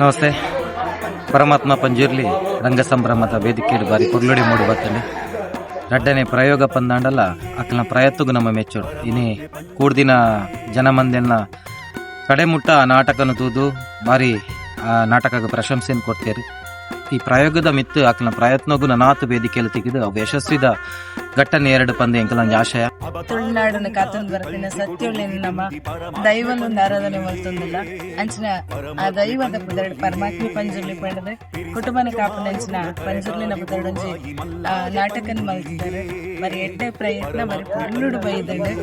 ನಮಸ್ತೆ. ಪರಮಾತ್ಮ ಪಂಜುರ್ಲಿ ರಂಗ ಸಂಭ್ರಮದ ವೇದಿಕೆಯಲ್ಲಿ ಬಾರಿ ಕುರ್ಲುಡಿ ಮೂಡಿ ಬತ್ತಲಿ ರಡ್ಡನೆ ಪ್ರಯೋಗ ಪಂದಾಂಡಲ್ಲ ಅಕ್ಲ ಪ್ರಯತ್ನಗೂ ನಮ್ಮ ಮೆಚ್ಚೋಡು ಇನಿ ಕೂಡ್ದಿನ ಜನಮಂದೆಲ್ಲ ಕಡೆಮುಟ್ಟ ಆ ನಾಟಕನ ತೂದು, ಬಾರಿ, ಆ, ನಾಟಕಕ್ಕೆ ಪ್ರಶಂಸೆಯನ್ನು ಕೊಡ್ತೇರಿ. ಈ ಪ್ರಯೋಗದ ಮಿತ್ತು ಅಕ್ಲ ಪ್ರಯತ್ನಗೂ ನಾತು ವೇದಿಕೆಯಲ್ಲಿ ತೆಗೆದು ಅವು ಯಶಸ್ವಿದ ಘಟ್ಟನೆ ಎರಡು ಪಂದೆ ಎಂಕಲಂಜ ಆಶಯ ತುಳುನಾಡಿನ ಕಾತೊಂದು ಬರ್ತಿನ ಸತ್ಯುಳ್ಳಿನ ನಮ್ಮ ದೈವನೊಂದು ಆರಾಧನೆ ಮಾಡ್ತೊಂದಿಲ್ಲ ಅಂಚಿನ ಆ ದೈವದ ಪುದರ್ಡ್ ಪರಮಾತ್ಮ ಪಂಜುರ್ಲಿ ಪಂಡದೆ ಕುಟುಂಬನ ಕಾಪನಂಚಿನ ಪಂಜುರ್ಲಿನ ಪುದರ್ಡಂಜಿ ಆ ನಾಟಕನ್ ಮಲ್ತಿದ್ದಾರೆ మరి ಎಡ್ಡೆ ಪ್ರಯತ್ನ మరి ಪುರ್ಲುಡು ಬೈದಂಡೆ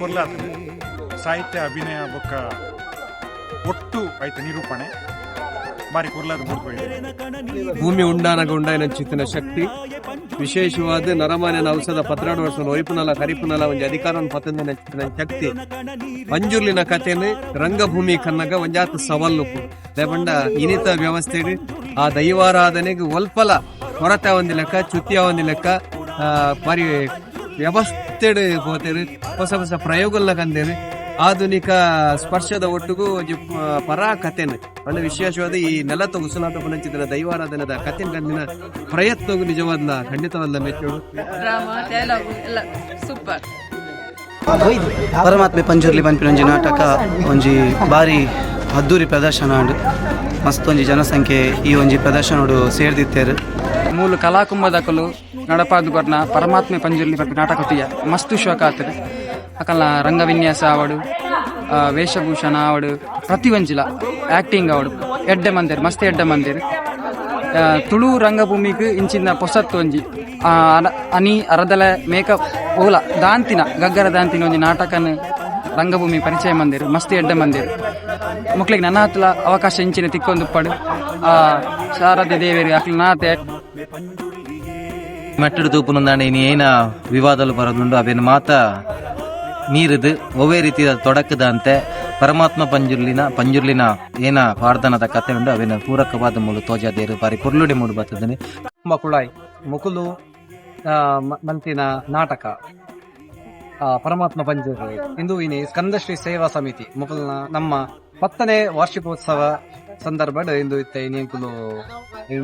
ಕೊರ್ಲಾತನೆ ಸಾಹಿತ್ಯ ಅಭಿನಯ ಬೊಕ್ಕ ಒಟ್ಟು ಐತೆ ನಿರೂಪಣೆ ಭೂಮಿ ಉಂಡಾನ ಗುಂಡ ಚಿತ್ತಿನ ಶಕ್ತಿ. ವಿಶೇಷವಾದ ನರಮಾನ್ಯನ ಔಷಧ ಪತ್ರಾಡು ವರ್ಷ ಒಯ್ಪುನಲ ಕರಿಪುನಲ ಒಂಜಿ ಅಧಿಕಾರ ಪತಂದಿನ ಚಿತ್ತಿನ ಶಕ್ತಿ. ಮಂಜುರ್ಲಿನ ಕಥೆನೆ ರಂಗಭೂಮಿ ಕನ್ನಗ ಒಂಜಾತ ಸವಾಲು ಲೇಪಂಡ ಇನಿತ ವ್ಯವಸ್ಥೆ ಆ ದೈವಾರಾಧನೆಗೆ ಒಲ್ಪಲ ಕೊರತೆ ಒಂದಿ ಲೆಕ್ಕ ಚುತ್ತಿಯ ಒಂದು ಲೆಕ್ಕ ಆ, ಬಾರಿ ವ್ಯವಸ್ಥೆಡ್ ಹೋತೇರು ಹೊಸ ಹೊಸ ಪ್ರಯೋಗಲ್ಲ ಕಂದೇರು ಆಧುನಿಕ ಸ್ಪರ್ಶದ ಒಟ್ಟಿಗೂ ಪರಾ ಕಥೆನು ಒಳ್ಳೆ ವಿಶೇಷವಾದ ಈ ನೆಲತ ಉಸುಲಾಟ ಪುನಚಿತ್ರ ದೈವಾರಾಧನದ ಕತ್ತಿನ ಕಂದಿನ ಪ್ರಯತ್ನ ನಿಜವಾದ ಖಂಡಿತವಲ್ಲ ಮೆಚ್ಚೋಡು ಡ್ರಾಮಾ ಡೈಲಾಗ್ ಎಲ್ಲ ಸೂಪರ್ ಪರಮಾತ್ಮೆ ಪಂಜುರ್ಲಿ ಪನ್ಪಿನ ಒಂಜಿ ನಾಟಕ ಒಂಜಿ ಬಾರಿ ಅದ್ದೂರಿ ಪ್ರದರ್ಶನ ಉಂಡು ಮಸ್ತ್ ಒಂಜಿ ಜನಸಂಖ್ಯೆ ಈ ಒಂಜಿ ಪ್ರದರ್ಶನಡು ಸೇರ್ದಿತ್ತೇರು. ಮೂಲು ಕಲಾಕುಂಭದಕಲು ನಡಪಾದು ಬರ್ನ ಪರಮಾತ್ಮೆ ಪಂಜುರ್ಲಿ ಪಂಪಿ ನಾಟಕ ತುಯ್ಯ ಮಸ್ತ್ ಶೋಕ ಆತರೆ ಅಕಲ್ನ ರಂಗವಿನ್ಯಾಸ ಆವಡು. ವೇಷಭೂಷಣ ಆವಡು ಪ್ರತಿ ಒಂಜಿಲ ಆಕ್ಟಿಂಗ್ ಆವಡು ಎಡ್ಡೆ ಮಂದಿರ್, ಮಸ್ತ್ ಎಡ್ಡೆ ಮಂದಿರ್. ತುಳು ರಂಗಭೂಮಿಗೆ ಇಂಚಿನ ಪೊಸತ್ತು ಒಂಜಿ. ಅನ- ಅರದಲ ಮೇಕ್ಅಪ್ ಓಲ, ದಾಂತಿನ, ಗಗ್ಗರ ದಾಂತಿನ ಒಂಜಿ ನಾಟಕನ ರಂಗಭೂಮಿ ಪರಿಚಯ ಮಂದಿರ್, ಮಸ್ತ್ ಎಡ್ಡೆ ಮಂದಿರ್. ಮಕ್ಳಿಗೆ ನನ್ನ ಅವಕಾಶ ಇಂಚಿನ ತಿಕ್ಕೊಂದು ಪಡು. ಶಾರದೆ ದೇವಿಯರಿಗೆ ಅಕ್ಲ ನಾತೆ? ಮೆಟ್ಟಡು ತೂಪುನಂದಾಂಡ ಇನಿ ಏನ ವಿವಾದಲು ಬರೋದುಂಡು ಅವೇನು ಮಾತ? ಮೀರಿದು ಒವೇ ರೀತಿಯ ತೊಡಕದಂತೆ ಪರಮಾತ್ಮ ಪಂಜುರ್ಲಿನ ಪಂಜುರ್ಲಿನ ಏನ ಪಾರ್ದನದ ಕತೆ ಉಂಡು ಅವೇನ ಪೂರಕವಾದ ಮೂಲು ತೋಜಾದೇರು ಬಾರಿ ಪೊರ್ಲುಡಿ ಮೂಡು ಬರ್ತದೆ ಮಕುಳಾಯ್ ಮುಕುಲು ಮಂತಿನ ನಾಟಕ. ಪರಮಾತ್ಮ ಪಂಜುರ್ ಇಂದು ಇನಿ ಸ್ಕಂದಶ್ರೀ ಸೇವಾ ಸಮಿತಿ, ಮುಕುಲ್ನ ನಮ್ಮ ಹತ್ತನೇ ವಾರ್ಷಿಕೋತ್ಸವ ಸಂದರ್ಭ ಇಂದು ಇತ್ತೆ ಇನ್ನೇಂಕುಲು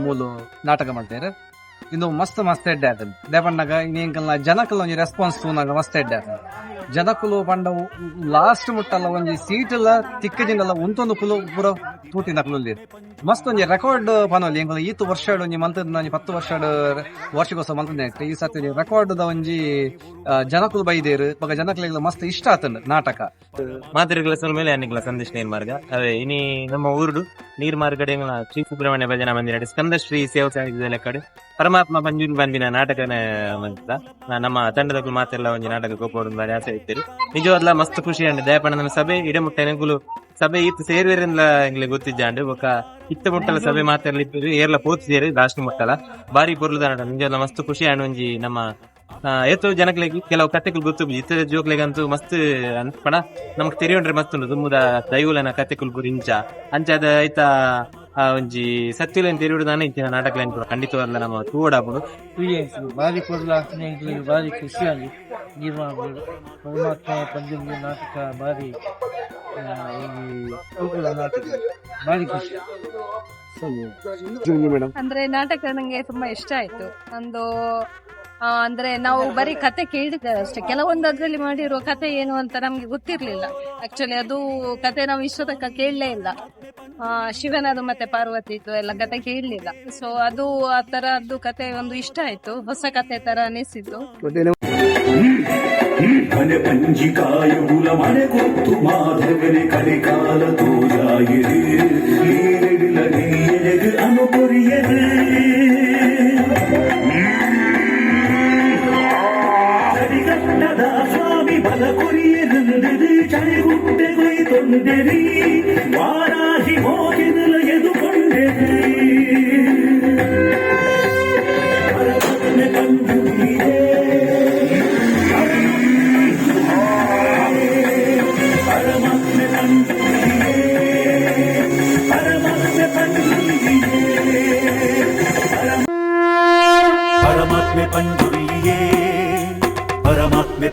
ಮೂಲು ನಾಟಕ ಮಾಡ್ತಾರೆ. ಇಂದು ಮಸ್ತ್ ಮಸ್ತ್ ಎಡ್ಡೆ ಆತನ್ ದೇವಣ್ಣಗ ಇನ್ನೇಂಕಲ್ನ ಒಂಜಿ ರೆಸ್ಪಾನ್ಸ್ ತೂನಾಗ ಮಸ್ತ್ ಎಡ್ಡೆ ಆತನ್ ಜನಕುಲು ಪಂಡವು ಲಾಸ್ಟ್ ಮುಟ್ಟಲ್ಲ ಒಂಜಿ ಸೀಟಲ್ಲ ತಿಕ್ಕದಿನಲ್ಲ ಉಂತೊಂದು ಕುಲು ಪೂರ ತೂಟಿ ನಕಲುಲ್ಲಿ ಮಸ್ತ್ ಒಂಜಿ ರೆಕಾರ್ಡ್ ಪನೊಲಿ ಎಂಕುಲು ಈತ್ ವರ್ಷ ಒಂಜಿ ಮಂತದ ಒಂಜಿ ಪತ್ತು ವರ್ಷ ವಾರ್ಷಿಕೋತ್ಸವ ಮಂತದ ಈ ಸತಿ ರೆಕಾರ್ಡ್ ದ ಒಂಜಿ ಜನಕುಲು ಬೈದೇರು ಬಗ ಜನಕಲಿಗೆ ಮಸ್ತ್ ಇಷ್ಟ ಆತಂಡ್ ನಾಟಕ. ಮಾತಿರಿಗಳ ಮೇಲೆ ಅನ್ನಿಗಳ ಸಂದೇಶ್ ನೀರ್ ಮಾರ್ಗ. ಅದೇ, ಇನಿ ನಮ್ಮ ಊರುಡು ನೀರ್ ಮಾರ್ಗಡೆ ಶ್ರೀ ಸುಬ್ರಹ್ಮಣ್ಯ ಭಜನಾ ಮಂದಿರ ಸ್ಕಂದ ಶ್ರೀ ಸೇವಾ ಕಡೆ. ಪರಮಾತ್ಮ ಪಂಜುನ್ ಬಂದಿನ ನಾಟಕನ ಮಂತ ನಮ್ಮ ತಂಡದ ಮಾತೆಲ್ಲ ಒಂಜಿ ನಾಟಕ ಬಾರಿ ಆಸೆ ಇತ್ತೇರು ನಿಜವಾದ್ಲ ಮಸ್ತ್ ಖುಷಿ ಅಂಡ್ ದಯಪಣ್ಣನ ಸಭೆ. ಇಡಮುಟ್ಟ ನೆಂಗುಲು ಸಭೆ ಇತ್ತು ಸೇರ್ವೇರಿಂದ್ಲ ಇಂಗ್ಲೆ ಗೊತ್ತಿಜ್ಜಾಂಡು ಬೊಕ ಇತ್ತ ಮುಟ್ಟಲ ಸಭೆ ಮಾತೆಲ್ಲ ಇತ್ತು ಏರ್ಲ ಸೇರಿ ಲಾಸ್ಟ್ ಮುಟ್ಟಲ. ಬಾರಿ ಪೊರ್ಲು ದಾಂಡ ನಿಜವಾದ ಮಸ್ತ್ ಖುಷಿ ಒಂಜಿ ನಮ್ಮ ಎತ್ತೋ ಜನಕ್ಲೆಗ್ ಕೆಲವು ಕತೆಗಳು ಗೊತ್ತು ಇತ್ತ ಜೋಕ್ಲೆಗಂತೂ ಮಸ್ತ್ ಅನ್ಪಣ ನಮಗ್ ತೆರಿಯೊಂಡ್ರೆ ಮಸ್ತ್ ಉಂಡು ತುಂಬುದ ದೈವುಲನ ಇಂಚ. ಅಂಚಾದ ಐತ ಒಂಜಿ ಸತ್ಯುಲೆನ್ ತೆರಿಯುಡು ಇತ್ತಿನ ನಾಟಕ ಲೈನ್ ಕೂಡ ಖಂಡಿತವಲ್ಲ ನಮ್ಮ ತೂಡಾಪುಡು ಬಾರಿ ಕೊಡ್ಲ ಬಾರಿ ಖುಷಿಯಾಗಿ ನಿರ್ಮಾಣ ಪರಮಾತ್ಮ ನಾಟಕ ಬಾರಿ ಅಂದ್ರೆ ನಾಟಕ ನಂಗೆ ತುಂಬಾ ಇಷ್ಟ ಆಯ್ತು. ಒಂದು ಅಂದ್ರೆ ನಾವು ಬರೀ ಕತೆ ಕೇಳಿದ್ದೇವೆ ಅಷ್ಟೇ. ಕೆಲವೊಂದು ಅದ್ರಲ್ಲಿ ಮಾಡಿರುವ ಕತೆ ಏನು ಅಂತ ನಮ್ಗೆ ಗೊತ್ತಿರ್ಲಿಲ್ಲ. ಆಕ್ಚುಲಿ ಅದು ಕತೆ ನಾವು ಇಷ್ಟ ತನಕ ಕೇಳಲೇ ಇಲ್ಲ. ಆ, ಶಿವನದು ಮತ್ತೆ ಪಾರ್ವತಿದು ಎಲ್ಲ ಕತೆ ಕೇಳಲಿಲ್ಲ. ಸೊ ಅದು ಆ ತರದ್ದು ಕತೆ ಒಂದು ಇಷ್ಟ ಆಯ್ತು. ಹೊಸ ಕತೆ ತರ ಅನಿಸಿದ್ದು. ಮನೆ ಪಂಜಿಕಾಯುಲ ಮನೆ ಕೊತ್ತು ಮಾಧವನೆ ಕಲಿಕಾಲ ತೋಜಾಯಿರು ನೀರಿಡಿಲ ನೀರೆಗೆ ಅನುಪುರಿಯರು ಚಳಿಗಟ್ಟದ ಸ್ವಾಮಿ ಬಲ ಕೊರಿಯರುಂದಿರು ಚಳಿಗುಟ್ಟೆ ಕೊಯ್ತೊಂದಿರಿ ವಾರಾಹಿ ಹೋಗಿದಲ ಎದುಕೊಂಡೆರಿ ಪರಮಾತ್ಮೆ ಕಂಡುಹಿದೆ ಪರಮಾತ್ಮೆ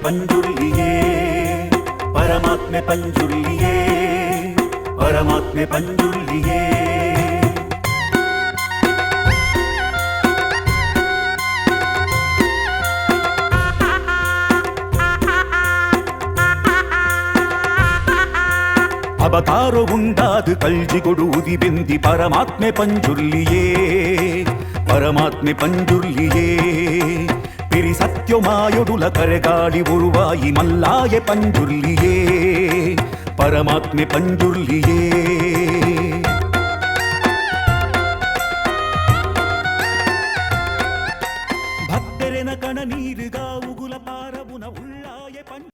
பஞ்சுள்ளியே பரமாத்மே பஞ்சுள்ளியே பரமாத்மே பஞ்சுள்ளியே ಅವತಾರ ಉಂಡಾದು ಕಲ್ಜಿ ಕೊಡುವುದಿ ಬೆಂದಿ ಪರಮಾತ್ಮೆ ಪಂಜುರ್ಲಿಯೇ ಪರಮಾತ್ಮೆ ಪಂಜುರ್ಲಿಯೇ திரி சத்யமாயொடுல கரகாಳಿ உருவாயி மல்லாய பஞ்சுர்லியே பரமாத்மே பஞ்சுர்லியே